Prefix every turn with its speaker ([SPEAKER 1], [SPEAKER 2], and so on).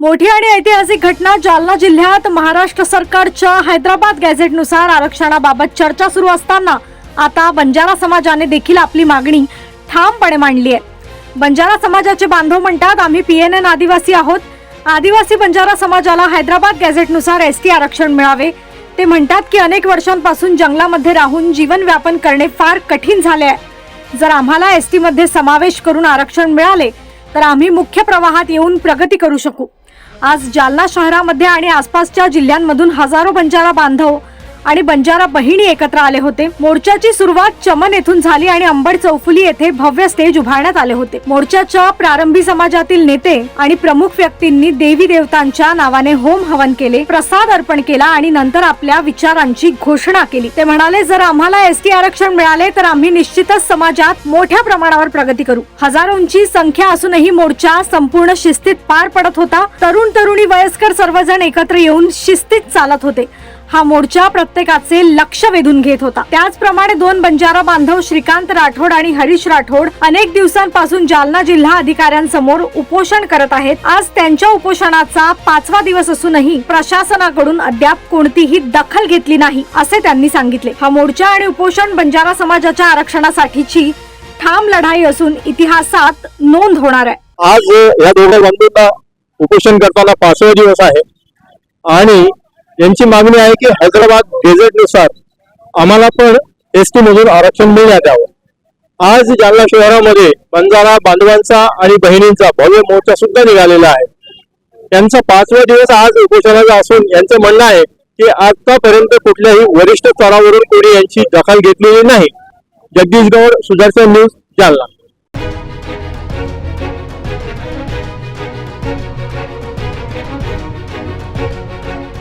[SPEAKER 1] मोठी आणि ऐतिहासिक घटना जालना जिल्ह्यात महाराष्ट्र सरकारच्या हैदराबाद गॅझेटनुसार आरक्षणाबाबत चर्चा सुरू असताना आता बंजारा समाजाने देखील आपली मागणी ठामपणे मांडली आहे. बंजारा समाजाचे बांधव म्हणतात आम्ही पी एन एन आदिवासी आहोत. आदिवासी बंजारा समाजाला हैदराबाद गॅझेटनुसार एस टी आरक्षण मिळावे. ते म्हणतात की अनेक वर्षांपासून जंगलामध्ये राहून जीवन व्यापन करणे फार कठीण झाले आहे. जर आम्हाला एस टीमध्ये समावेश करून आरक्षण मिळाले तर आम्ही मुख्य प्रवाहात येऊन प्रगती करू शकू. आज जालना शहरामध्ये आणि आसपासच्या जिल्ह्यांमधून हजारो बंजारा बांधव आणि बंजारा बहिणी एकत्र आले होते. मोर्चाची सुरुवात चमन येथून झाली आणि अंबड चौफुली येथे भव्य स्टेज उभारण्यात आले होते. मोर्चाच्या प्रारंभी समाजातील नेते आणि प्रमुख व्यक्तींनी देवी देवतांच्या नावाने होम हवन केले प्रसाद अर्पण केला आणि नंतर आपल्या विचारांची घोषणा केली. ते म्हणाले जर आम्हाला एस टी आरक्षण मिळाले तर आम्ही निश्चितच समाजात मोठ्या प्रमाणावर प्रगती करू. हजारोंची संख्या असूनही मोर्चा संपूर्ण शिस्तीत पार पडत होता. तरुण तरुणी वयस्कर सर्वजण एकत्र येऊन शिस्तीत चालत होते. हा मोर्चा प्रत्येकाचे लक्ष वेधून घेत होता. त्याचप्रमाणे दोन बंजारा बांधव श्रीकांत राठोड आणि हरीश राठोड अनेक दिवसांपासून जालना जिल्हा अधिकाऱ्यांसमोर उपोषण करत आहेत. आज त्यांच्या उपोषणाचा पाचवा दिवस असूनही प्रशासनाकडून अद्याप कोणतीही दखल घेतली नाही असे त्यांनी सांगितले. हा मोर्चा आणि उपोषण बंजारा समाजाच्या आरक्षणासाठीची ठाम लढाई असून इतिहासात नोंद होणार आहे.
[SPEAKER 2] आज या दोघा बंधूंना उपोषण करताना पाचवा दिवस आहे. आणि यांची मागणी आहे की हैदराबाद डेझर्टनुसार आम्हाला पण एस टी मधून आरक्षण मिळण्यात यावं. आज जालना शहरामध्ये बंजारा बांधवांचा आणि बहिणींचा भव्य मोर्चा सुद्धा निघालेला आहे. त्यांचा पाचवा दिवस आज उपोषणाचा असून यांचं म्हणणं आहे की आतापर्यंत कुठल्याही वरिष्ठ स्तरावरून कोणी यांची दखल घेतलेली नाही. जगदीश गौड सुदर्शन न्यूज जालना.